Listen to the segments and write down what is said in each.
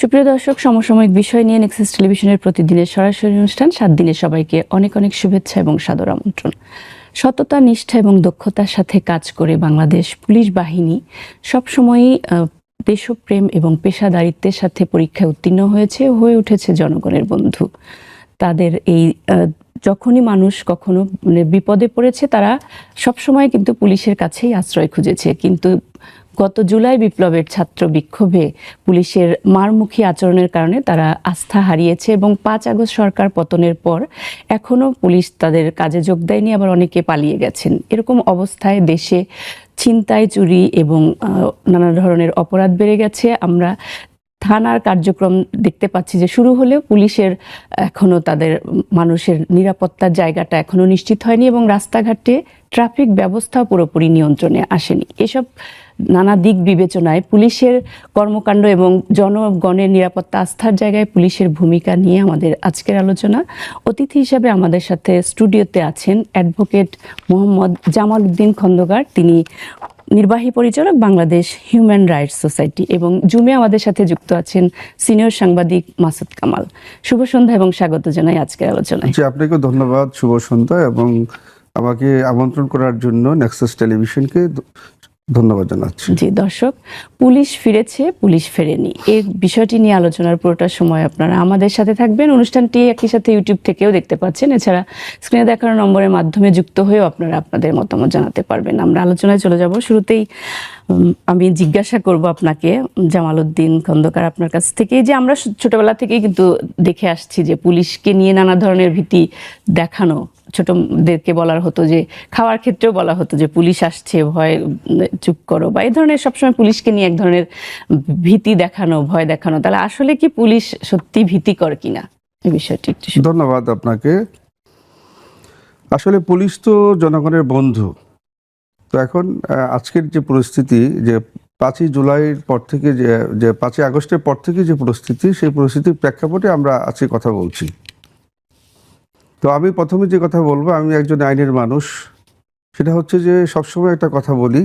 সুপ্রিয় দর্শক, সমসাময়িক বিষয় নিয়ে নেক্সাস টেলিভিশনের প্রতিদিনের সরাসরি অনুষ্ঠান সাত দিনের সবাইকে অনেক অনেক শুভেচ্ছা এবং সাদর আমন্ত্রণ। সততা, নিষ্ঠা এবং দক্ষতার সাথে কাজ করে বাংলাদেশ পুলিশ বাহিনী সবসময়ই দেশপ্রেম এবং পেশাদারিত্বের সাথে পরীক্ষায় উত্তীর্ণ হয়েছে হয়ে উঠেছে জনগণের বন্ধু। তাদের এই যখনই মানুষ কখনো মানে বিপদে পড়েছে, তারা সবসময় কিন্তু পুলিশের কাছেই আশ্রয় খুঁজেছে। কিন্তু গত জুলাই বিপ্লবের ছাত্র বিক্ষোভে পুলিশের মারমুখী আচরণের কারণে তারা আস্থা হারিয়েছে এবং পাঁচ আগস্ট সরকার পতনের পর এখনও পুলিশ তাদের কাজে যোগ দেয়নি, আবার অনেকে পালিয়ে গেছেন। এরকম অবস্থায় দেশে ছিনতাই, চুরি এবং নানা ধরনের অপরাধ বেড়ে গেছে। আমরা থানার কার্যক্রম দেখতে পাচ্ছি যে শুরু হলেও পুলিশের এখনও তাদের মানুষের নিরাপত্তার জায়গাটা এখনও নিশ্চিত হয়নি এবং রাস্তাঘাটে ট্রাফিক ব্যবস্থা পুরোপুরি নিয়ন্ত্রণে আসেনি। এসব নানা দিক বিবেচনায় পুলিশের কর্মকাণ্ড এবং জনগণের নিরাপত্তা আস্থার জায়গায় পুলিশের ভূমিকা নিয়ে আমাদের আজকের আলোচনা। অতিথি হিসাবে আমাদের সাথে স্টুডিওতে আছেন অ্যাডভোকেট মোহাম্মদ জামাল উদ্দিন খন্দকার। তিনি নির্বাহী পরিচালক বাংলাদেশ হিউম্যান রাইটস সোসাইটি এবং জুমে আমাদের সাথে যুক্ত আছেন সিনিয়র সাংবাদিক মাসুদ কামাল। শুভ সন্ধ্যা এবং স্বাগত জানাই আজকের আলোচনায়। জি, আপনাকে ধন্যবাদ, শুভ সন্ধ্যা এবং আমাকে আমন্ত্রণ করার জন্য নেক্সাস টেলিভিশনকে ধন্যবাদ জানাচ্ছি। জি, দর্শক, পুলিশ ফিরেছে, পুলিশ ফেরেনি। এই বিষয়টি নিয়ে আলোচনার পুরোটা সময় আপনারা আমাদের সাথে থাকবেন। অনুষ্ঠানটি একই সাথে ইউটিউব থেকেও দেখতে পাচ্ছেন। এছাড়া স্ক্রিনে দেখানো নম্বরের মাধ্যমে যুক্ত হয়েও আপনারা আপনাদের মতামত জানাতে পারবেন। আমরা আলোচনায় চলে যাব। শুরুতেই আমি জিজ্ঞাসা করব আপনাকে, জামালউদ্দিন খন্দকার আপনার কাছ থেকে। যে আমরা ছোটবেলা থেকেই কিন্তু দেখে আসছি যে পুলিশকে নিয়ে নানা ধরনের ভীতি দেখানো। ছোটদেরকে বলার হতো যে, খাওয়ার ক্ষেত্রেও বলা হতো যে, পুলিশ আসছে, ভয়, চুপ করো। বা এই ধরনের সবসময় পুলিশকে নিয়ে এক ধরনের ভীতি দেখানো, ভয় দেখানো। তাহলে আসলে কি পুলিশ সত্যি ভীতিকর কিনা? এই বিষয়টি একটু। ধন্যবাদ আপনাকে। আসলে পুলিশ তো জনগণের বন্ধু। তো এখন আজকের যে পরিস্থিতি, যে পাঁচই জুলাইয়ের পর থেকে যে যে পাঁচই আগস্টের পর থেকে যে পরিস্থিতি, সেই পরিস্থিতির প্রেক্ষাপটে আমরা আজকে কথা বলছি। তো আমি প্রথমে যে কথা বলব, আমি একজন আইনের মানুষ। সেটা হচ্ছে যে সবসময় একটা কথা বলি,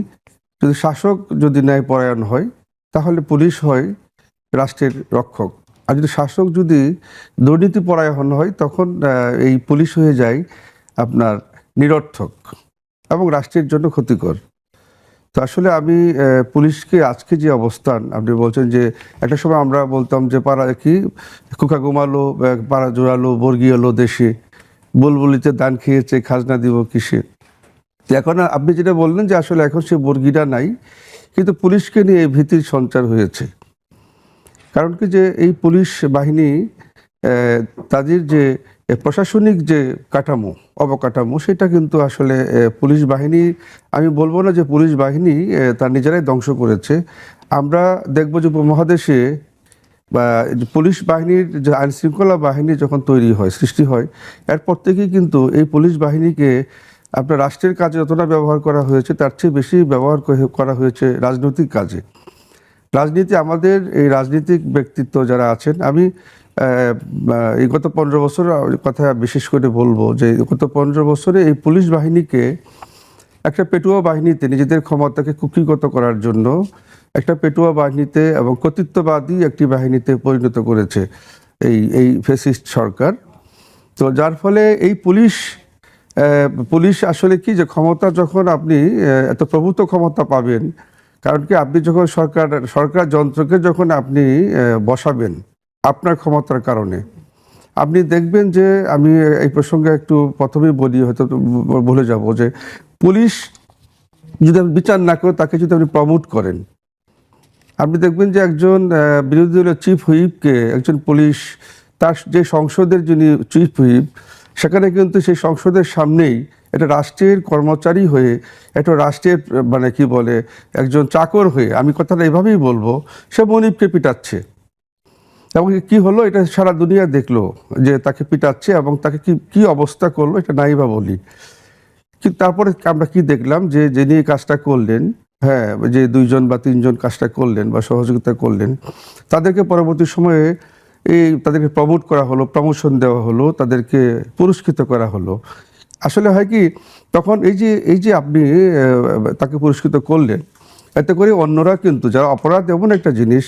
যদি শাসক যদি ন্যায় পরায়ণ হয়, তাহলে পুলিশ হয় রাষ্ট্রের রক্ষক। আর যদি শাসক যদি দুর্নীতি পরায়ণ হয়, তখন এই পুলিশ হয়ে যায় আপনার নিরর্থক। এবং রাষ্ট্রের জন্য ক্ষতিকর। তো আসলে আমি পুলিশকে আজকে যে অবস্থান, আপনি বলছেন যে একটা সময় আমরা বলতাম যে পাড়া কি কুকা ঘুমালো পাড়া জোড়ালো, বর্গি এলো দেশে, বুলবুলিতে দান খেয়েছে, খাজনা দিব কিসে? তো এখন আপনি যেটা বললেন যে আসলে এখন সে বর্গিটা নাই, কিন্তু পুলিশকে নিয়ে এই ভীতির সঞ্চার হয়েছে। কারণ কি যে এই পুলিশ বাহিনী তাদের যে প্রশাসনিক যে কাঠামো, অবকাঠামো, সেটা কিন্তু আসলে পুলিশ বাহিনী, আমি বলব না যে পুলিশ বাহিনী তার নিজেরাই ধ্বংস করেছে। আমরা দেখব যে উপমহাদেশে, বা পুলিশ বাহিনীর যে আইন শৃঙ্খলা বাহিনী যখন তৈরি হয়, সৃষ্টি হয়, এরপর থেকেই কিন্তু এই পুলিশ বাহিনীকে আপনার রাষ্ট্রের কাজে যতটা ব্যবহার করা হয়েছে, তার চেয়ে বেশি ব্যবহার করা হয়েছে রাজনৈতিক কাজে। রাজনীতি, আমাদের এই রাজনীতিক ব্যক্তিত্ব যারা আছেন, আমি এই গত পনেরো বছর কথা বিশেষ করে বলব যে গত পনেরো বছরে এই পুলিশ বাহিনীকে একটা পেটুয়া বাহিনীতে নিজেদের ক্ষমতাকে কুক্ষিগত করার জন্য একটা পেটুয়া বাহিনীতে এবং কর্তৃত্ববাদী একটি বাহিনীতে পরিণত করেছে এই এই ফেসিস্ট সরকার। তো যার ফলে এই পুলিশ পুলিশ আসলে কি যে ক্ষমতা যখন আপনি এত প্রভূত ক্ষমতা পাবেন কারণ কি, আপনি যখন সরকার সরকার যন্ত্রকে যখন আপনি বসাবেন আপনার ক্ষমতার কারণে, আপনি দেখবেন যে আমি এই প্রসঙ্গে একটু প্রথমেই বলি, হয়তো বলে যাব যে পুলিশ যদি আপনি বিচার না করে, তাকে যদি আপনি প্রমোট করেন, আপনি দেখবেন যে একজন বিরোধী দলের চিফ হুইপকে একজন পুলিশ, তার যে সংসদের যিনি চিফ হুইপ সেখানে কিন্তু সেই সংসদের সামনেই একটা রাষ্ট্রের কর্মচারী হয়ে, একটা রাষ্ট্রের মানে কি বলে, একজন চাকর হয়ে, আমি কথাটা এভাবেই বলব, সে মনিবকে পিটাচ্ছে। এবং কি হলো, এটা সারা দুনিয়া দেখল যে তাকে পিটাচ্ছে এবং তাকে কি কি অবস্থা করল, এটা নাই বা বলি। কিন্তু তারপরে আমরা কি দেখলাম যে যিনি কাজটা করলেন হ্যাঁ যে দুইজন বা তিনজন কাজটা করলেন বা সহযোগিতা করলেন, তাদেরকে পরবর্তী সময়ে এই তাদেরকে প্রমোট করা হলো প্রমোশন দেওয়া হলো, তাদেরকে পুরস্কৃত করা হলো। আসলে হয় কি, তখন এই যে এই যে আপনি তাকে পুরস্কৃত করলেন, এতে করে অন্যরা কিন্তু, যারা অপরাধ এমন একটা জিনিস,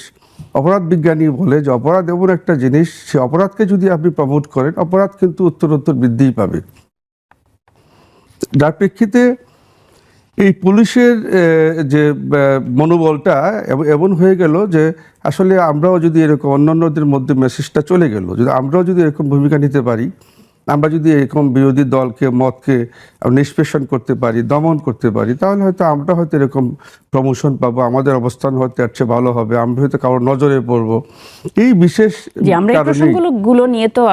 অপরাধ বিজ্ঞানী বলে যে অপরাধ এমন একটা জিনিস, সে অপরাধকে যদি আপনি প্রমোট করেন, অপরাধ কিন্তু উত্তরোত্তর বৃদ্ধিই পাবে। যার প্রেক্ষিতে এই পুলিশের যে মনোবলটা এমন হয়ে গেল যে, আসলে আমরাও যদি এরকম অন্যান্যদের মধ্যে মেসেজটা চলে গেল, যদি আমরাও যদি এরকম ভূমিকা নিতে পারি আমরা যদি এরকম বিরোধী দলকে মতকে নিষ্পেষণ করতে পারি দমন করতে পারি তাহলে হয়তো আমরা হয়তো এরকম প্রমোশন পাবো আমাদের অবস্থান হয়তো এর চেয়ে ভালো হবে আমরা হয়তো কারোর নজরে পড়ব। এই বিশেষ যে আমরা এই প্রসঙ্গগুলো গুলো নিয়ে তো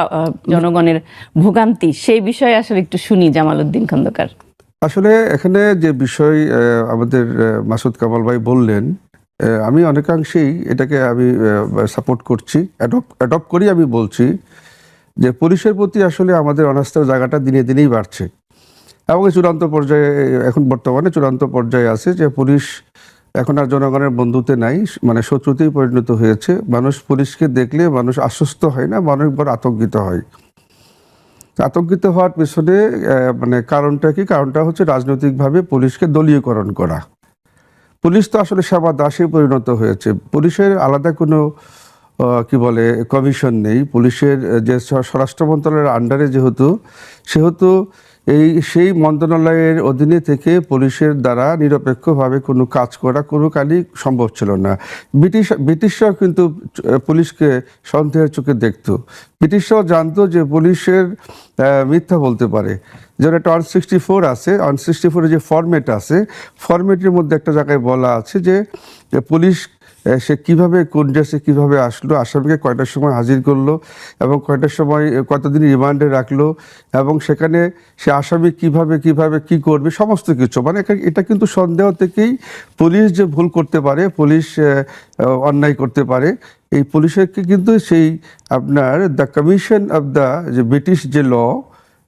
জনগণের ভোগান্তি সেই বিষয়ে আসলে একটু শুনি জামাল উদ্দিন খন্দকার। আসলে এখানে যে বিষয় আমাদের মাসুদ কামাল ভাই বললেন আমি অনেকাংশেই এটাকে আমি সাপোর্ট করছি অ্যাডপ্ট করি আমি বলছি যে পুলিশের প্রতি আসলে আমাদের অনাস্থার জায়গাটা দিনে দিনেই বাড়ছে। এবং চূড়ান্ত পর্যায়ে, এখন বর্তমানে চূড়ান্ত পর্যায়ে আছে যে পুলিশ এখন আর জনগণের বন্ধুতে নাই মানে শত্রুতেই পরিণত হয়েছে। মানুষ পুলিশকে দেখলে মানুষ আশ্বস্ত হয় না, মানুষ বড় আতঙ্কিত হয়। আতঙ্কিত হওয়ার পেছনে মানে কারণটা কি? কারণটা হচ্ছে রাজনৈতিকভাবে পুলিশকে দলীয়করণ করা। পুলিশ তো আসলে সেবা দাসে পরিণত হয়েছে। পুলিশের আলাদা কোনো কি বলে কমিশন নেই। পুলিশের যে স্ব- স্বরাষ্ট্র মন্ত্রণালয়ের আন্ডারে যেহেতু, সেহেতু এই, সেই মন্ত্রণালয়ের অধীনে থেকে পুলিশের দ্বারা নিরপেক্ষভাবে কোনো কাজ করা কোনো কালই সম্ভব ছিল না। ব্রিটিশ, ব্রিটিশরাও কিন্তু পুলিশকে সন্দেহের চোখে দেখতো। ব্রিটিশরাও জানতো যে পুলিশের মিথ্যা বলতে পারে। যেমন একটা ওয়ান সিক্সটি ফোর আছে ওয়ান সিক্সটি ফোরের যে ফরম্যাট আছে ফরম্যাটের মধ্যে একটা জায়গায় বলা আছে যে পুলিশ সে কীভাবে, কোন ড্রেসে কীভাবে আসলো, আসামিকে কয়টার সময় হাজির করল এবং কয়টার সময় কতদিন রিমান্ডে রাখল এবং সেখানে সে আসামি কীভাবে কীভাবে কি করবে, সমস্ত কিছু। মানে এটা কিন্তু সন্দেহ থেকেই পুলিশ যে ভুল করতে পারে, পুলিশ অন্যায় করতে পারে, এই পুলিশেরকে কিন্তু সেই আপনার দ্য কমিশন অফ দ্য, যে ব্রিটিশ যে ল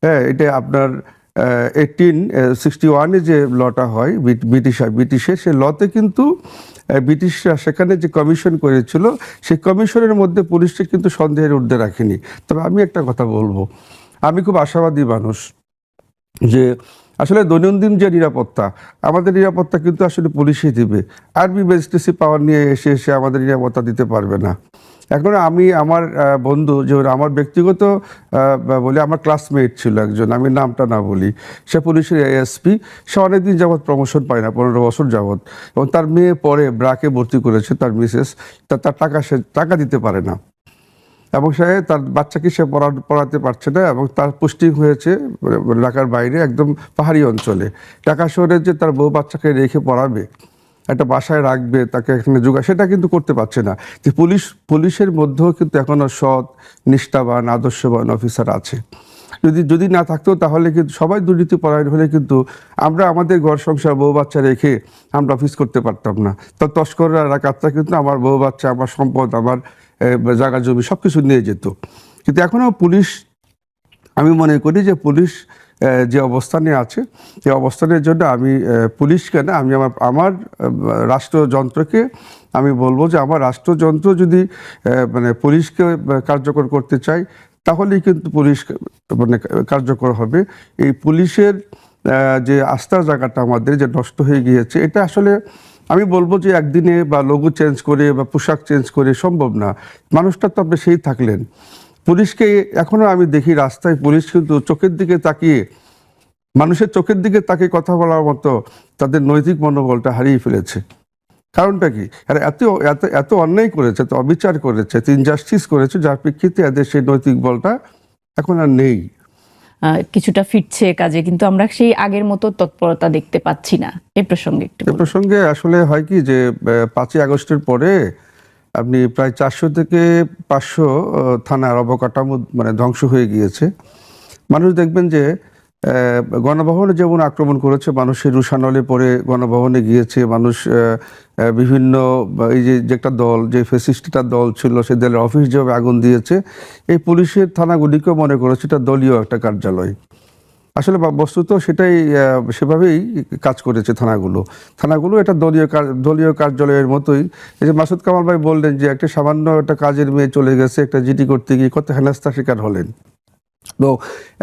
হ্যাঁ এটা আপনার এইটিন সিক্সটি ওয়ানে যে লটা হয় ব্রিট- ব্রিটিশ ব্রিটিশের সে লতে কিন্তু ব্রিটিশরা সেখানে যে কমিশন করেছিল, সেই কমিশনের মধ্যে পুলিশকে কিন্তু সন্দেহের ঊর্ধ্বে রাখেনি। তবে আমি একটা কথা বলব। আমি খুব আশাবাদী মানুষ যে আসলে দৈনন্দিন যে নিরাপত্তা, আমাদের নিরাপত্তা কিন্তু আসলে পুলিশই দিবে। আর্মি ম্যাজিস্ট্রেসি পাওয়ার নিয়ে এসে এসে আমাদের নিরাপত্তা দিতে পারবে না। এখন আমি আমার বন্ধু যে আমার ব্যক্তিগত বলে আমার ক্লাসমেট ছিল একজন, আমি নামটা না বলি, সে পুলিশের এএসপি সে অনেকদিন যাবৎ প্রমোশন পায় না, পনেরো বছর যাবৎ, এবং তার মেয়ে পরে ব্রাকে ভর্তি করেছে, তার মিসেস তার টাকা সে, টাকা দিতে পারে না, এবং সে তার বাচ্চাকে সে পড়া, পড়াতে পারছে না, এবং তার পোস্টিং হয়েছে, ঢাকার বাইরে একদম পাহাড়ি অঞ্চলে, ঢাকা শহরে যে তার বউ বাচ্চাকে রেখে পড়াবে একটা বাসায় রাখবে, তাকে এখানে যোগা সেটা কিন্তু করতে পারছে না। যে পুলিশ, পুলিশের মধ্যেও কিন্তু এখনও সৎ, নিষ্ঠাবান, আদর্শবান অফিসার আছে। যদি যদি না থাকতো তাহলে কিন্তু সবাই দুর্নীতি পরায়ণ হলে কিন্তু আমরা আমাদের ঘর সংসার বউ বাচ্চা রেখে আমরা অফিস করতে পারতাম না। তো তস্কররা ডাকাতরা কিন্তু আমার বউ বাচ্চা, আমার সম্পদ, আমার জায়গা জমি সব কিছু নিয়ে যেত। কিন্তু এখনও পুলিশ, আমি মনে করি যে পুলিশ যে অবস্থানে আছে এই অবস্থানের জন্য আমি পুলিশকে না, আমি আমার আমার রাষ্ট্রযন্ত্রকে আমি বলব যে আমার রাষ্ট্রযন্ত্র যদি মানে পুলিশকে কার্যকর করতে চাই তাহলেই কিন্তু পুলিশ মানে কার্যকর হবে। এই পুলিশের যে আস্থার জায়গাটা আমাদের, যে নষ্ট হয়ে গিয়েছে, এটা আসলে আমি বলব যে একদিনে বা লঘু চেঞ্জ করে বা পোশাক চেঞ্জ করে সম্ভব না। মানুষটা তো আপনি সেই থাকলেন। পুলিশকে এখনও আমি দেখি রাস্তায় পুলিশ কিন্তু চোখের দিকে তাকিয়ে মানুষের চোখের দিকে তাকিয়ে কথা বলার মতো তাদের নৈতিক মনোবলটা হারিয়ে ফেলেছে। কারণটা কি? আর এত এত এত অন্যায় করেছে এত অবিচার করেছে এত ইনজাস্টিস করেছে যার প্রেক্ষিতে এদের সেই নৈতিক বলটা এখন আর নেই। কিছুটা ফিরছে কাজে কিন্তু আমরা সেই আগের মতো তৎপরতা দেখতে পাচ্ছি না। এই প্রসঙ্গে একটু এ প্রসঙ্গে আসলে হয় কি যে পাঁচই আগস্টের পরে আপনি প্রায় চারশো থেকে পাঁচশো থানার অবকাঠামো মানে ধ্বংস হয়ে গিয়েছে। মানুষ দেখবেন যে গণভবনে যেমন আক্রমণ করেছে মানুষের রুশানলে পরে গণভবনে গিয়েছে, মানুষ বিভিন্ন, এই যে একটা দল, যে ফেসিস্টটা দল ছিল সে দলের অফিস যেভাবে আগুন দিয়েছে, এই পুলিশের থানাগুলিকেও মনে করেছে এটা দলীয় একটা কার্যালয়। আসলে বস্তুত সেটাই সেভাবেই কাজ করেছে থানাগুলো। থানাগুলো এটা দলীয় দলীয় কার্যালয়ের মতোই। এই যে মাসুদ কামাল ভাই বললেন যে একটা সামান্য একটা কাজের মেয়ে চলে গেছে, একটা জিডি করতে গিয়ে কত হেনাস্তা শিকার হলেন। তো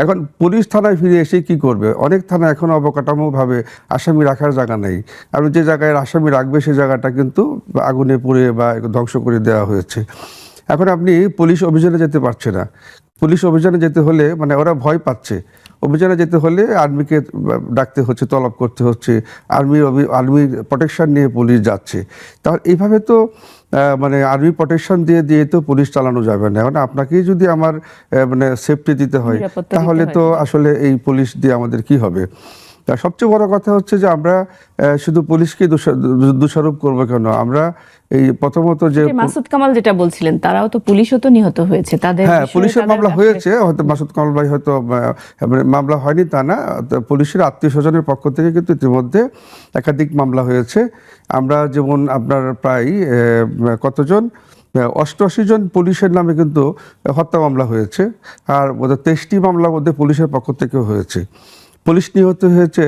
এখন পুলিশ থানায় ফিরে এসে কি করবে? অনেক থানা এখন অবকাঠামোভাবে আসামি রাখার জায়গা নেই। আর যে জায়গায় আসামি রাখবে সেই জায়গাটা কিন্তু আগুনে পুড়ে বা ধ্বংস করে দেওয়া হয়েছে। এখন আপনি পুলিশ অভিযানে যেতে পারছে না। পুলিশ অভিযানে যেতে হলে মানে ওরা ভয় পাচ্ছে। অভিযানে যেতে হলে আর্মিকে ডাকতে হচ্ছে তলব করতে হচ্ছে আর্মির আর্মির প্রোটেকশন নিয়ে পুলিশ যাচ্ছে। তাহলে এইভাবে তো মানে আর্মি প্রোটেকশন দিয়ে দিয়ে তো পুলিশ চালানো যাবে না। এখন আপনাকেই যদি আমার মানে সেফটি দিতে হয় তাহলে তো আসলে এই পুলিশ দিয়ে আমাদের কি হবে? তা সবচেয়ে বড় কথা হচ্ছে যে আমরা শুধু পুলিশকে দোষারোপ করব কেন? আমরা এই প্রথমত যে মাসুদ কামাল যেটা বলছিলেন তারাও তো পুলিশও তো নিহত হয়েছে তাদের হ্যাঁ পুলিশের মামলা হয়েছে হয়তো মাসুদ কামাল ভাই হয়তো মামলা হয়নি তা না পুলিশের আত্মীয় স্বজনের পক্ষ থেকে কিন্তু ইতিমধ্যে একাধিক মামলা হয়েছে। আমরা যেমন আপনার প্রায় কতজন অষ্টআশি জন পুলিশের নামে কিন্তু হত্যা মামলা হয়েছে আর তেইশটি মামলার মধ্যে পুলিশের পক্ষ থেকে হয়েছে। পুলিশ নিহত হয়েছে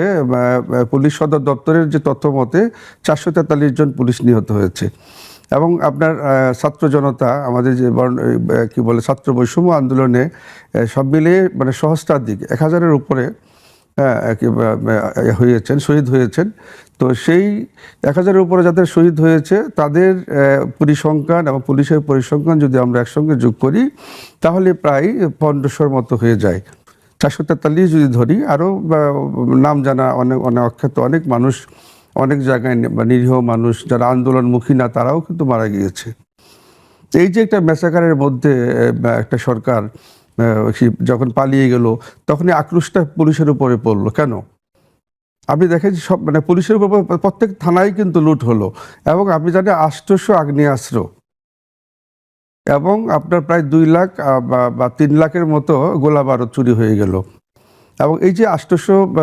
পুলিশ সদর দপ্তরের যে তথ্য মতে চারশো তেতাল্লিশ জন পুলিশ নিহত হয়েছে। এবং আপনার ছাত্র জনতা আমাদের যে কি বলে ছাত্র বৈষম্য আন্দোলনে সব মিলিয়ে মানে সহস্রাধিক এক হাজারের উপরে হ্যাঁ, হয়েছেন শহীদ হয়েছেন। তো সেই এক হাজারের উপরে যাদের শহীদ হয়েছে তাদের পরিসংখ্যান এবং পুলিশের পরিসংখ্যান যদি আমরা একসঙ্গে যোগ করি তাহলে প্রায় পনেরোশোর মতো হয়ে যায়। চারশো তেতাল্লিশ যদি ধরি, আরও নাম জানা অনেক অনেক অখ্যাত অনেক মানুষ, অনেক জায়গায় নিরীহ মানুষ, যারা আন্দোলনমুখী না, তারাও কিন্তু মারা গিয়েছে। এই যে একটা মেসাকারের মধ্যে একটা সরকার যখন পালিয়ে গেল, তখনই আক্রোশটা পুলিশের উপরে পড়ল। কেন? আপনি দেখেন সব মানে পুলিশের উপর, প্রত্যেক থানায় কিন্তু লুট হলো। এবং আপনি জানেন আষ্টশো আগ্নেয়াস্ত্র। এবং আপনার প্রায় দুই লাখ বা- তিন লাখের মতো গোলা বারুদ চুরি হয়ে গেল। এবং এই যে আষ্টশো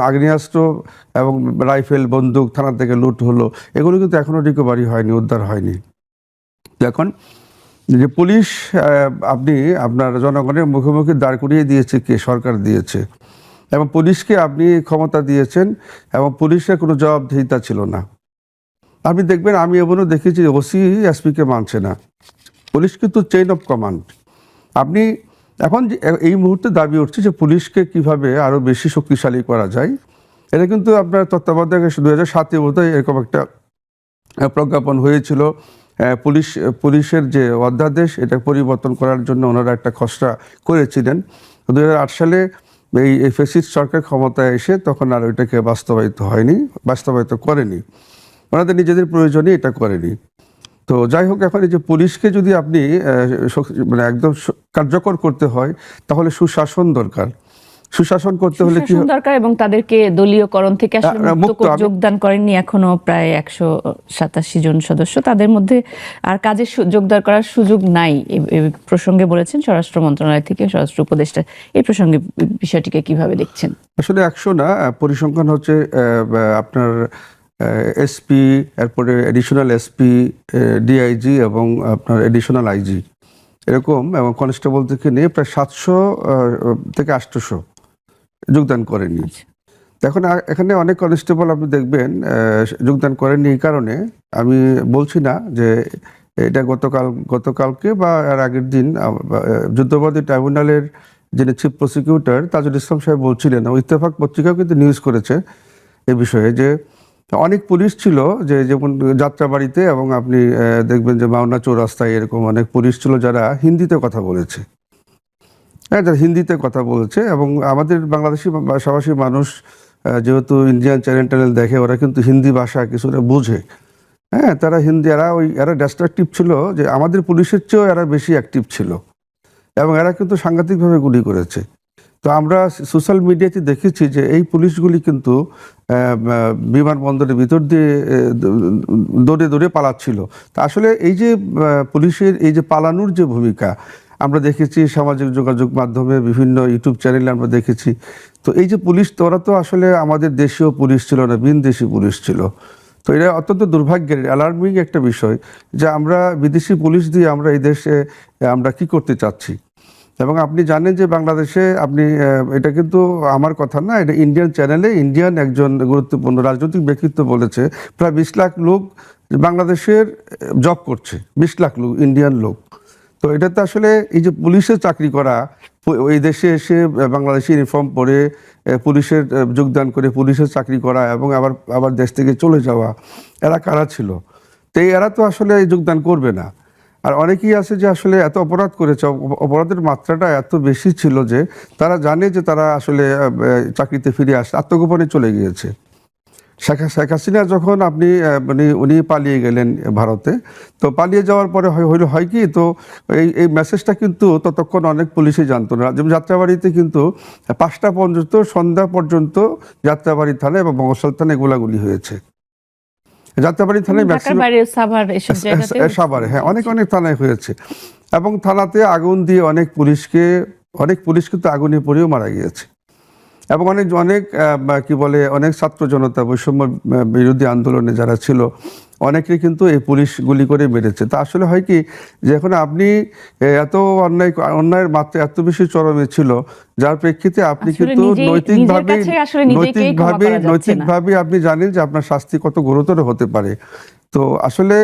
আগ্নেয়াস্ত্র এবং রাইফেল, বন্দুক থানা থেকে লুট হলো, এগুলো কিন্তু এখনও রিকভারি হয়নি, উদ্ধার হয়নি। এখন যে পুলিশ আপনি আপনার জনগণের মুখোমুখি দাঁড় করিয়ে দিয়েছে কে? সরকার দিয়েছে। এবং পুলিশকে আপনি ক্ষমতা দিয়েছেন এবং পুলিশের কোনো জবাবদিহিতা ছিল না। আপনি দেখবেন, আমি এমনও দেখেছি, ওসি, এসপিকে মানছে না। পুলিশ কিন্তু চেইন অফ কমান্ড আপনি এখন এই মুহূর্তে দাবি উঠছে যে পুলিশকে কীভাবে আরও বেশি শক্তিশালী করা যায়, এটা কিন্তু আপনার তত্ত্বাবধায়ক দু হাজার সাতে বোধহয় এরকম একটা প্রজ্ঞাপন হয়েছিল। পুলিশ, পুলিশের যে অধ্যাদেশ, এটা পরিবর্তন করার জন্য ওনারা একটা খসড়া করেছিলেন। দু হাজার আট সালে এই ফেসিস্ট সরকার ক্ষমতায় এসে তখন আর ওইটাকে বাস্তবায়িত হয়নি, বাস্তবায়িত করেনি। ওনাদের নিজেদের প্রয়োজনে এটা করেনি। তো যাই হোক এখন এই যে পুলিশকে যদি আপনি মানে একদম কার্যকর করতে হয় তাহলে সুশাসন দরকার। সুশাসন করতে হলে কি দরকার এবং তাদেরকে দলীয়করণ থেকে আসলে মুক্ত যোগদান করেননি এখনও প্রায় একশো সাতাশি জন সদস্য। তাদের মধ্যে আর কাজে যোগদান করার সুযোগ নাই। প্রসঙ্গে বলেছেন স্বরাষ্ট্র মন্ত্রণালয় থেকে স্বরাষ্ট্র উপদেষ্টা এই প্রসঙ্গে বিষয়টিকে কীভাবে দেখছেন? আসলে একশো না পরিসংখ্যান হচ্ছে আপনার এসপি এরপরে এডিশনাল এসপি ডিআইজি এবং আপনার এডিশনাল আইজি এরকম এবং কনস্টেবল থেকে নিয়ে প্রায় সাতশো থেকে আটশোশো যোগদান করেনি আচ্ছা। এখন এখানে অনেক কনস্টেবল আপনি দেখবেন যোগদান করেননি এই কারণে। আমি বলছি না যে এটা গতকাল গতকালকে বা এর আগের দিন যুদ্ধবাদী ট্রাইব্যুনালের যিনি চিফ প্রসিকিউটর তাজুল ইসলাম সাহেব বলছিলেন ও ইত্তেফাক পত্রিকাও কিন্তু নিউজ করেছে এ বিষয়ে যে অনেক পুলিশ ছিল যে যেমন যাত্রাবাড়িতে এবং আপনি দেখবেন যে মাওনা চৌরাস্তায় এরকম অনেক পুলিশ ছিল যারা হিন্দিতে কথা বলেছে। হ্যাঁ যারা হিন্দিতে কথা বলেছে এবং আমাদের বাংলাদেশি ভাষাভাষী মানুষ যেহেতু ইন্ডিয়ান চ্যানেল ট্যানেল দেখে ওরা কিন্তু হিন্দি ভাষা কিছুটা বোঝে। হ্যাঁ তারা হিন্দি, এরা ওই, এরা ডিস্ট্রাকটিভ ছিল যে আমাদের পুলিশের চেয়েও এরা বেশি অ্যাক্টিভ ছিল। এবং এরা কিন্তু সাংঘাতিকভাবে গুলি করেছে। তো আমরা সোশ্যাল মিডিয়াতে দেখেছি যে এই পুলিশগুলি কিন্তু বিমানবন্দরের ভিতর দিয়ে দৌড়ে দৌড়ে পালাচ্ছিল। তা আসলে এই যে পুলিশের এই যে পালানোর যে ভূমিকা, আমরা দেখেছি সামাজিক যোগাযোগ মাধ্যমে বিভিন্ন ইউটিউব চ্যানেলে আমরা দেখেছি। তো এই যে পুলিশ তোরা তো আসলে আমাদের দেশীয় পুলিশ ছিল না, বিনদেশি পুলিশ ছিল। তো এটা অত্যন্ত দুর্ভাগ্যের অ্যালার্মিং একটা বিষয় যে আমরা বিদেশি পুলিশ দিয়ে আমরা এই দেশে, আমরা কি করতে চাচ্ছি? এবং আপনি জানেন যে বাংলাদেশে আপনি এটা কিন্তু আমার কথা না, এটা ইন্ডিয়ান চ্যানেলে ইন্ডিয়ান একজন গুরুত্বপূর্ণ রাজনৈতিক ব্যক্তিত্ব বলেছে, প্রায় বিশ লাখ লোক বাংলাদেশের জব করছে, বিশ লাখ লোক ইন্ডিয়ান লোক। তো এটা তো আসলে এই যে পুলিশের চাকরি করা ওই দেশে এসে বাংলাদেশি ইউনিফর্ম পরে পুলিশের যোগদান করে পুলিশের চাকরি করা এবং আবার আবার দেশ থেকে চলে যাওয়া, এরা কারা ছিল? তো এরা তো আসলে যোগদান করবে না। আর অনেকেই আছে যে আসলে এত অপরাধ করেছে, অপ- অপরাধের মাত্রাটা এত বেশি ছিল যে তারা জানে যে তারা আসলে চাকরিতে ফিরে আসে, আত্মগোপনে চলে গিয়েছে। শেখ শেখ হাসিনা যখন আপনি মানে উনি পালিয়ে গেলেন ভারতে, তো পালিয়ে যাওয়ার পরে হইল, হয় কি, তো এই এই মেসেজটা কিন্তু ততক্ষণ অনেক পুলিশই জানতো না। যেমন যাত্রাবাড়িতে কিন্তু পাঁচটা পর্যন্ত সন্ধ্যা পর্যন্ত যাত্রাবাড়ি থানা এবং বঙ্গশাল থানায় গোলাগুলি হয়েছে। যাত্রাবাড়ি থানায় সাভারে হ্যাঁ অনেক অনেক থানায় হয়েছে। এবং থানাতে আগুন দিয়ে অনেক পুলিশকে অনেক পুলিশ কিন্তু আগুনে পড়েও মারা গিয়েছে। এবং অনেক অনেক কি বলে অনেক ছাত্র জনতা বৈষম্য বিরোধী আন্দোলনে যারা ছিল অনেকে কিন্তু এই পুলিশ গুলি করে মেরেছে তা আসলে হয় কি যে এখন আপনি এত অন্যায় অন্যায়ের মাত্রা এত বেশি চরমে ছিল যার প্রেক্ষিতে আপনি কিন্তু নৈতিকভাবে নৈতিকভাবে। নৈতিকভাবে আপনি জানেন যে আপনার শাস্তি কত গুরুতর হতে পারে তো আসলে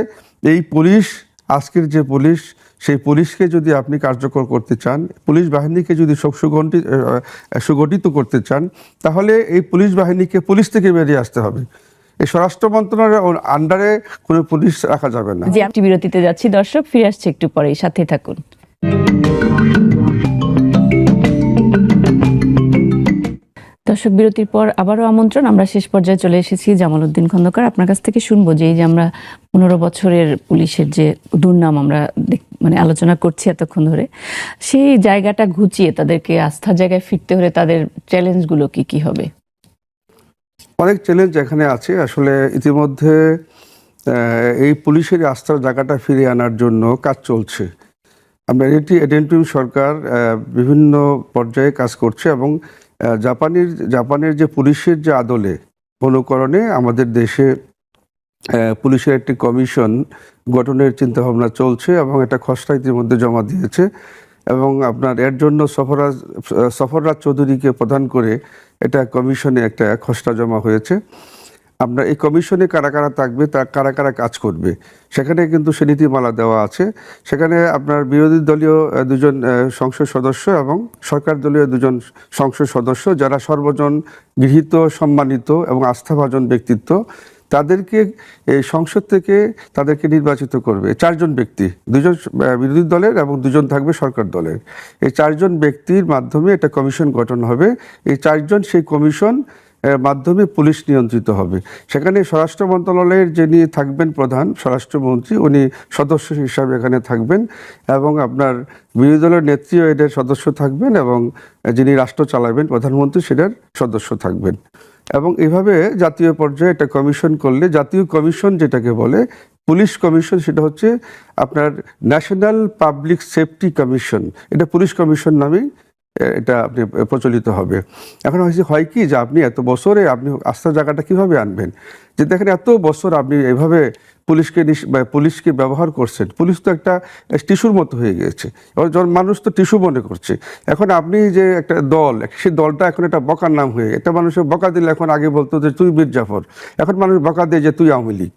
এই পুলিশ আজকের যে পুলিশ সেই পুলিশকে যদি আপনি কার্যকর করতে চান, পুলিশ বাহিনীকে যদি সুগঠিত সুগঠিত করতে চান, তাহলে এই পুলিশ বাহিনীকে পুলিশ থেকে বেরিয়ে আসতে হবে। এই স্বরাষ্ট্র মন্ত্রণালয়ের আন্ডারে কোনো পুলিশ রাখা যাবে না। বিরতিতে যাচ্ছি। দর্শক, ফিরে আসছে একটু পরেই। সাথে থাকুন। দর্শক বিরতির পর আবারও আমন্ত্রণ। আমরা শেষ পর্যায়ে চলে এসেছি জামাল উদ্দিন খন্দকার। আপনার কাছ থেকে শুনব যে এই যে আমরা পনেরো বছরের পুলিশের যে দুর্নাম আমরা মানে আলোচনা করছি এতক্ষণ ধরে, সেই জায়গাটা ঘুচিয়ে তাদেরকে আস্থার জায়গায় ফিরতে হলে তাদের চ্যালেঞ্জগুলো কি কি হবে? অনেক চ্যালেঞ্জ এখানে আছে। আসলে ইতিমধ্যে এই পুলিশের আস্থার জায়গাটা ফিরিয়ে আনার জন্য কাজ চলছে। আমরা এটি, এডেন্টিম সরকার বিভিন্ন পর্যায়ে কাজ করছে এবং জাপানের জাপানের যে পুলিশের যে আদলে অনুকরণে আমাদের দেশে পুলিশের একটি কমিশন গঠনের চিন্তাভাবনা চলছে এবং এটা খসড়া ইতিমধ্যে জমা দিয়েছে এবং আপনার এর জন্য সফরাজ সফররাজ চৌধুরীকে প্রধান করে এটা কমিশনে একটা খসড়া জমা হয়েছে। আপনার এই কমিশনে কারা কারা থাকবে, তা কারা কারা কাজ করবে, সেখানে কিন্তু সে নীতিমালা দেওয়া আছে। সেখানে আপনার বিরোধী দলীয় দুজন সংসদ সদস্য এবং সরকার দলীয় দুজন সংসদ সদস্য যারা সর্বজন গৃহীত, সম্মানিত এবং আস্থাভাজন ব্যক্তিত্ব, তাদেরকে এই সংসদ থেকে তাদেরকে নির্বাচিত করবে। চারজন ব্যক্তি, দুজন বিরোধী দলের এবং দুজন থাকবে সরকার দলের। এই চারজন ব্যক্তির মাধ্যমে একটা কমিশন গঠন হবে। এই চারজন সেই কমিশন মাধ্যমে পুলিশ নিয়ন্ত্রিত হবে। সেখানে স্বরাষ্ট্র মন্ত্রণালয়ের যিনি থাকবেন প্রধান, স্বরাষ্ট্রমন্ত্রী, উনি সদস্য হিসাবে এখানে থাকবেন এবং আপনার বিরোধী দলের নেত্রীও এদের সদস্য থাকবেন এবং যিনি রাষ্ট্র চালাবেন, প্রধানমন্ত্রী সেটার সদস্য থাকবেন। এবং এভাবে জাতীয় পর্যায়ে একটা কমিশন করলে, জাতীয় কমিশন যেটাকে বলে, পুলিশ কমিশন, সেটা হচ্ছে আপনার ন্যাশনাল পাবলিক সেফটি কমিশন। এটা পুলিশ কমিশন নামেই এটা আপনি প্রচলিত হবে। এখন হয়েছে, হয় কি যে আপনি এত বছরে আপনি আস্থার জায়গাটা কীভাবে আনবেন? যে দেখেন, এত বছর আপনি এভাবে পুলিশকে পুলিশকে ব্যবহার করছেন। পুলিশ তো একটা টিস্যুর মতো হয়ে গিয়েছে। এবার যখন মানুষ তো টিস্যু মনে করছে। এখন আপনি যে একটা দল সেই দলটা এখন একটা বকার নাম হয়ে একটা মানুষের বকা দিলে এখন আগে বলতো যে, তুই বীর জাফর। এখন মানুষ বকা দেয় যে, তুই আওয়ামী লীগ।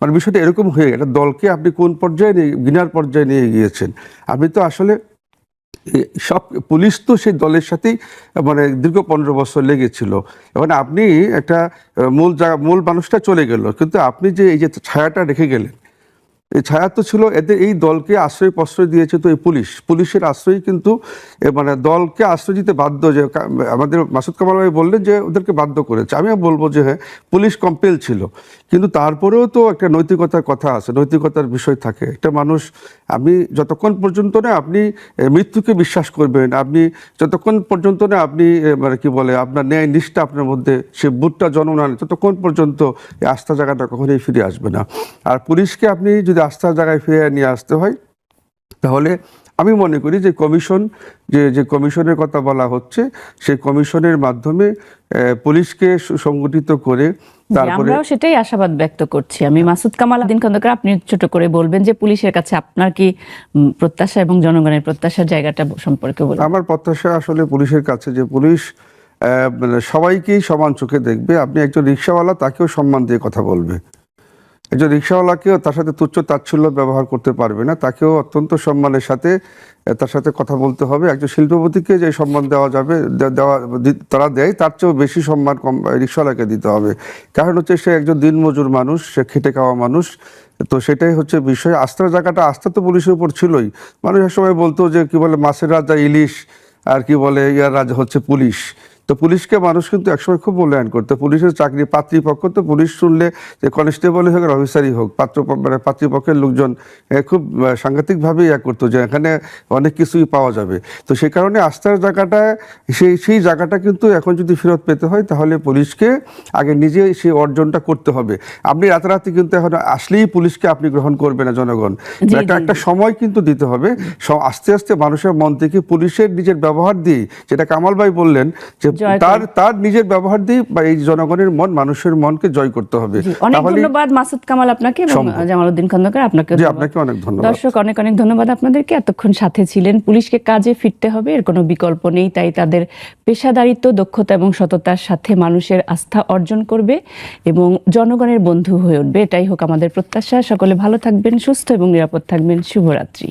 মানে বিষয়টা এরকম হয়ে গেছে। দলকে আপনি কোন পর্যায়ে নিয়ে গিনার পর্যায়ে নিয়ে গিয়েছেন? আপনি তো আসলে সব পুলিশ তো সেই দলের সাথেই মানে দীর্ঘ পনেরো বছর লেগেছিল। এবং আপনি একটা মূল জায়গা, মূল মানুষটা চলে গেল। কিন্তু আপনি যে এই যে ছায়াটা রেখে গেলেন এই ছায়া তো ছিল এদের এই দলকে আশ্রয় প্রশ্রয় দিয়েছে তো এই পুলিশ। পুলিশের আশ্রয় কিন্তু মানে দলকে আশ্রয় দিতে বাধ্য যে আমাদের মাসুদ কামাল ভাই বললেন যে ওদেরকে বাধ্য করেছে। আমিও বলব যে হ্যাঁ পুলিশ কম্পেল ছিল। কিন্তু তারপরেও তো একটা নৈতিকতার কথা আছে, নৈতিকতার বিষয় থাকে। একটা মানুষ, আপনি যতক্ষণ পর্যন্ত না আপনি মৃত্যুকে বিশ্বাস করবেন, আপনি যতক্ষণ পর্যন্ত না আপনি মানে কি বলে, আপনার ন্যায় নিষ্ঠা আপনার মধ্যে, সে বুটটা জন্ম না ততক্ষণ পর্যন্ত এই আস্থা জায়গাটা কখনোই ফিরে আসবে না। আর পুলিশকে আপনি যদি আস্থার জায়গায় ফিরে নিয়ে আসতে হয়। তাহলে আমি মনে করি যে কমিশন যে যে কমিশনের কথা বলা হচ্ছে সেই কমিশনের মাধ্যমে পুলিশকে সংগঠিত করে আমরাও সেটাই আশাবাদ ব্যক্ত করছি। আমি মাসুদ কামাল উদ্দিন খন্দকার আপনি ছোট করে বলবেন যে পুলিশের কাছে আপনার কি প্রত্যাশা এবং জনগণের প্রত্যাশার জায়গাটা সম্পর্কে বলুন। আমার প্রত্যাশা আসলে পুলিশের কাছে যে পুলিশ মানে সবাইকেই সমান চোখে দেখবে। আপনি একজন রিক্সাওয়ালা তাকেও সম্মান দিয়ে কথা বলবে। একজন রিক্সাওয়ালাকেও তার সাথে তুচ্ছ তাচ্ছল্য ব্যবহার করতে পারবে না, তাকেও অত্যন্ত সম্মানের সাথে তার সাথে কথা বলতে হবে। একজন শিল্পপতিকে যে সম্মান দেওয়া যাবে দেওয়া তারা দেয়, তার চেয়েও বেশি সম্মান কম রিক্সাওয়ালাকে দিতে হবে। কারণ হচ্ছে সে একজন দিনমজুর মানুষ, সে খেটে খাওয়া মানুষ, তো সেটাই হচ্ছে বিষয়। আস্থার জায়গাটা আস্থা তো পুলিশের উপর ছিলই। মানুষ এক সময় বলতো যে, কি বলে, মাছের রাজা ইলিশ, আর কি বলে, ইয়ার রাজা হচ্ছে পুলিশ। তো পুলিশকে মানুষ কিন্তু একসময় খুব মূল্যায়ন করতো। পুলিশের চাকরি পাত্রীপক্ষ তো পুলিশ শুনলে যে কনস্টেবলই হোক আর অফিসারই হোক পাত্র মানে পাত্রীপক্ষের লোকজন খুব সাংঘাতিকভাবে ইয়া করতো যে এখানে অনেক কিছুই পাওয়া যাবে। তো সেই কারণে আস্থার জায়গাটা সেই সেই জায়গাটা কিন্তু এখন যদি ফেরত পেতে হয় তাহলে পুলিশকে আগে নিজে সেই অর্জনটা করতে হবে। আপনি রাতারাতি কিন্তু এখন আসলেই পুলিশকে আপনি গ্রহণ করবে না জনগণ। একটা একটা সময় কিন্তু দিতে হবে। আস্তে আস্তে মানুষের মন থেকে পুলিশের নিজের ব্যবহার দিয়ে যেটা কামাল ভাই বললেন যে তার তার নিজের ব্যবহার দিয়ে বা এই জনগণের মন মানুষের মনকে জয় করতে হবে। অনেক ধন্যবাদ মাসুদ কামাল আপনাকে এবং। জামালউদ্দিন খন্দকার আপনাকে জি আপনাকে অনেক ধন্যবাদ। দর্শক অনেক অনেক ধন্যবাদ আপনাদেরকে। এতক্ষণ সাথে ছিলেন। পুলিশকে কাজে ফিরতে হবে এর কোনো বিকল্প নেই। তাই তাদের পেশাদারিত্ব দক্ষতা এবং সততার সাথে মানুষের আস্থা অর্জন করবে এবং জনগণের বন্ধু হয়ে উঠবে। এটাই হোক আমাদের প্রত্যাশা। সকলে ভালো থাকবেন সুস্থ এবং নিরাপদ থাকবেন। শুভরাত্রি।